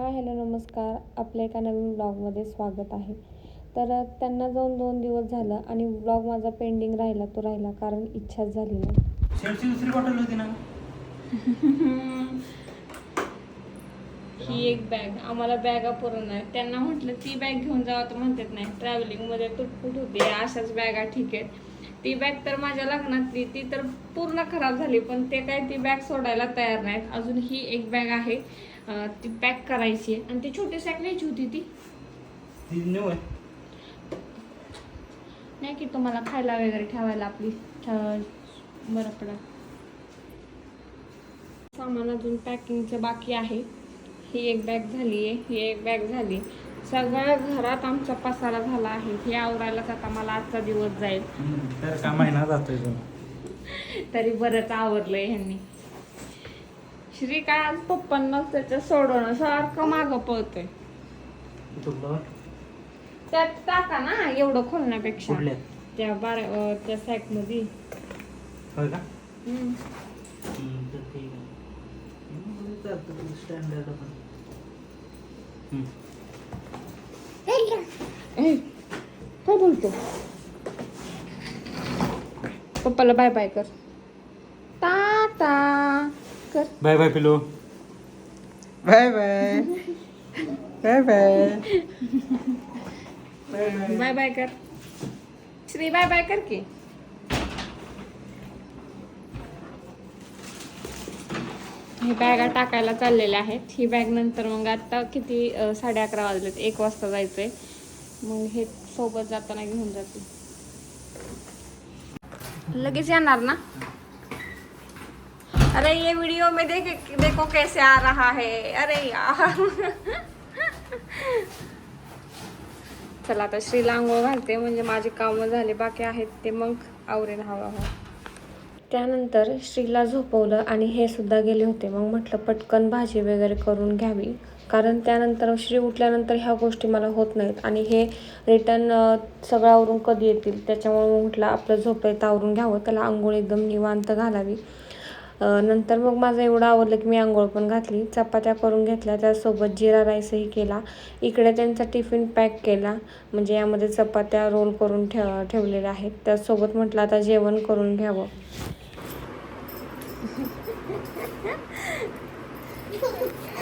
Hi hello नमस्कार. आपल्या एका नवीन ब्लॉगमध्ये स्वागत आहे. तर त्यांना जाऊन दोन दिवस झालं आणि ब्लॉग माझा पेंडिंग राहिला तो राहिला कारण इच्छाच झाली नाही. दुसरी बॉटल होती ना? ही एक बॅग आम्हाला बॅगा पूर्ण आहे त्यांना म्हटलं ती बॅग घेऊन जावं. तर म्हणतात नाही ट्रॅव्हलिंगमध्ये तुटपुट होते. अशाच बॅगा ठीक आहेत. ती बॅग तर माझ्या लग्नातली ती तर पूर्ण खराब झाली पण ते काय ती बॅग सोडायला तयार नाहीत. अजून ही एक बॅग आहे. ती पॅक करायची आहे. आणि ती छोटी सॅक न्यायची होती ती. नाही की तुम्हाला खायला वगैरे ठेवायला आपली. बरं पडेल सामान अजून पॅकिंगचं बाकी आहे. ही एक बॅग झाली आहे. ही एक बॅग झाली सगळ्या घरात आमचा पसारा झाला आहे. हे आवरायलाच आता मला आजचा दिवस जाईल. तर का महिना जातोय तरी बरंच आवरलंय ह्यांनी. श्री काय आज पप्पांना त्याच्या सोडवणं सारखं मागं पळतोय. त्यात टाका ना एवढं खोलण्यापेक्षा. कुठल्या? त्या बारा अं, त्या सॅकमध्ये होय का? हम्म. हम्म, तर ठीक आहे हम्म, चालतं तुझं स्टँडर्ड पण हम्म. ए, काय बोलतो? पप्पाला बाय बाय कर. Bye bye pillow. Bye bye. Bye bye. Bye bye कर. श्री बाय बाय कर की. हे बॅगा टाकायला चाललेल्या आहेत. ही बॅग नंतर मग आता किती अं, साडे अकरा वाजलेत. एक वाजता जायचंय. मग हे सोबत जाताना घेऊन जाते. लगेच येणार ना? अरे ये वीडियो में देख देखो कैसे आ रहा है। अरे यार। चला आता श्रीला आंघोळ घालते म्हणजे माझी कामं झाले बाकी आहेत ते मग आवरेन हळूहळू त्यानंतर श्रीला झोपवलं आणि हे सुद्धा गेले होते. मग म्हटलं पटकन भाजी वगैरे करून घ्यावी. कारण त्यानंतर श्री उठल्यानंतर ह्या गोष्टी मला होत नाहीत. आणि हे रिटर्न सगळं आवरून कधी येतील? त्याच्यामुळे मग म्हटलं आपलं झोपेत आवरून घ्यावं. त्याला आंघोळ एकदम निवांत घालावी. नंतर मग माझं एवढं आवडलं की मी आंघोळ पण घातली चपात्या करून घेतल्या त्यासोबत जिरा राईसही केला. इकडे त्यांचा टिफिन पॅक केला म्हणजे यामध्ये चपात्या रोल करून ठेव ठेवलेल्या आहेत. त्यासोबत म्हटलं आता जेवण करून घ्यावं.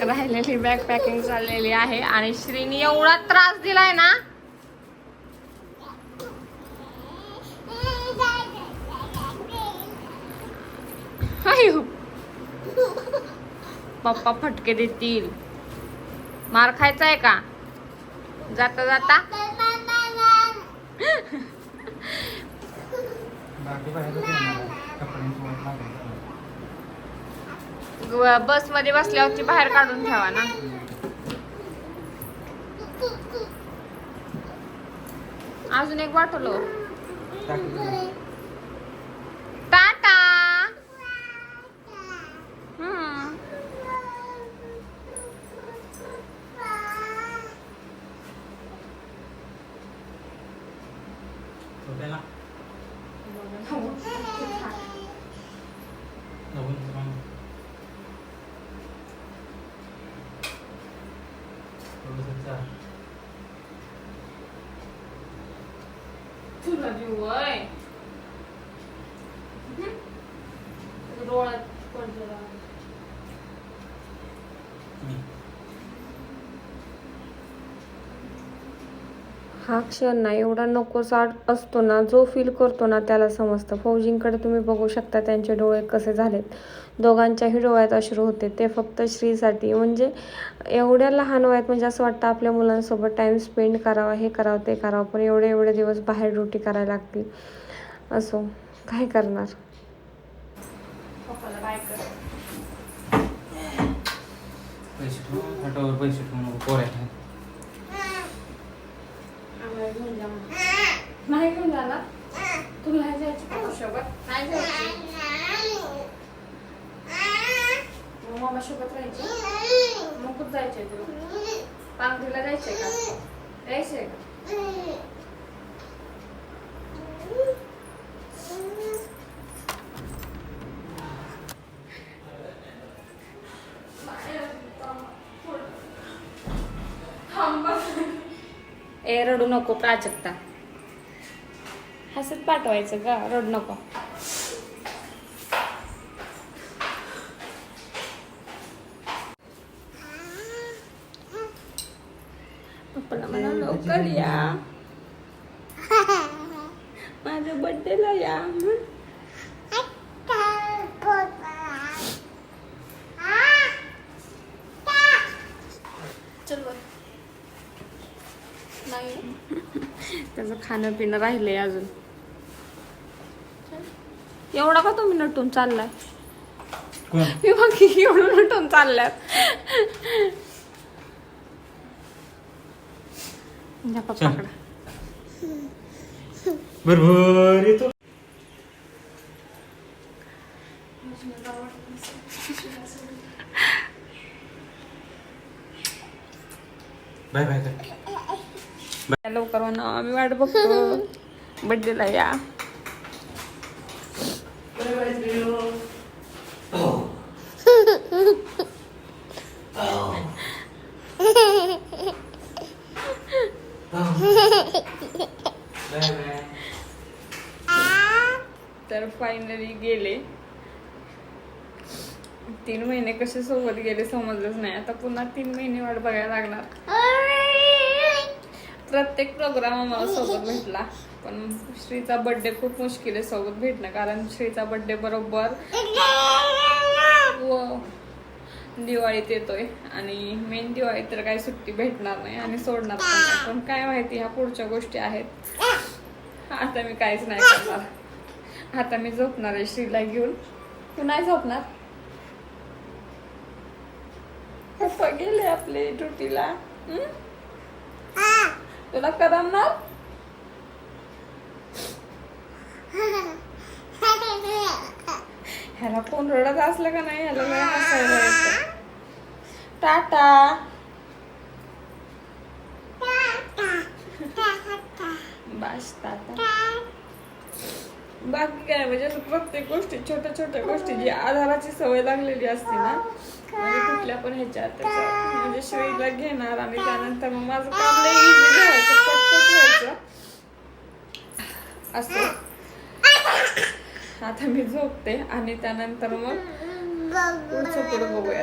राहिलेली बॅग पॅकिंग चाललेली आहे आणि श्रीनी एवढा त्रास दिलाय ना अयो. पप्पा फटके देतील. मार खायचा आहे का? जाता जाता. बसमध्ये बसल्यावरती बाहेर काढून ठेवा ना. अजून एक वाटलो. तुला देऊ वय डोळ्यात पडलेला मी. हा क्षण ना एवढा नकोसा असतो ना जो फील करतो ना त्याला समजतं. फौजींकडे तुम्ही बघू शकता त्यांचे डोळे कसे झालेत. दोघांच्याही डोळ्यात अश्रू होते. ते फक्त श्रीसाठी म्हणजे एवढ्या लहान वयात म्हणजे असं वाटतं आपल्या मुलांसोबत टाईम स्पेंड करावा हे करावं ते करावं पण एवढे एवढे दिवस बाहेर ड्युटी करायला लागतील. असो काय करणार? पैसे ठेवू हातावर पैसे ठेवू नको पोरायला घेऊन जा. नाही घेऊन जाणार? तुला नाही जायचं पप्पा सोबत नाही जायचं. मग मामा सोबत राहायचं? मग कुठं जायचंय तुला पांघरीला जायचंय का? जायचंय का? ए रडू नको प्राजक्ता. हसत पाठवायचं का रडू नको. पप्पाला म्हणा लवकर या. माझ्या बर्थडेला या हं? चल बर नाही त्याचं खाणं पिणं राहिलंय अजून. एवढा का तुम्ही नटून चाललाय? कोण? मी बघ एवढं नटून पप्पाकडं. बरोबर येतो. बाय बाय लवकर म्हणा आम्ही वाट बघतो. बड्डेला या. तर फायनली गेले. तीन महिने कसे सोबत गेले समजलंच नाही. आता पुन्हा तीन महिने वाट बघायला लागणार. प्रत्येक प्रोग्राम आम्हाला सोबत भेटला. पण श्रीचा बर्थडे खूप मुश्किल आहे सोबत भेटणं कारण श्रीचा बर्थडे बरोबर व दिवाळीत येतोय. आणि मेन दिवाळीत तर काही सुट्टी भेटणार नाही आणि सोडणार पण नाही. पण काय माहिती ह्या पुढच्या गोष्टी आहेत. आता मी काहीच नाही करणार. आता मी झोपणार आहे श्रीला घेऊन. तू नाही झोपणार? पप्पा गेले आपले ड्युटीला. तुला करमणार ह्याला कोण रडत असलं का नाही? ह्याला लय हसायला येतं. टाटा. बस टाटा. बाकी काय म्हणजे असं प्रत्येक गोष्टी छोट्या छोट्या गोष्टी जी आधाराची सवय लागलेली असते ना म्हणजे कुठल्या पण ह्याच्यात म्हणजे श्रीला घेणार आणि त्यानंतर मग माझं काम लय इझी पटपट व्हायचं. असं. आता मी झोपते आणि त्यानंतर मग पुढचं पुढं बघूया.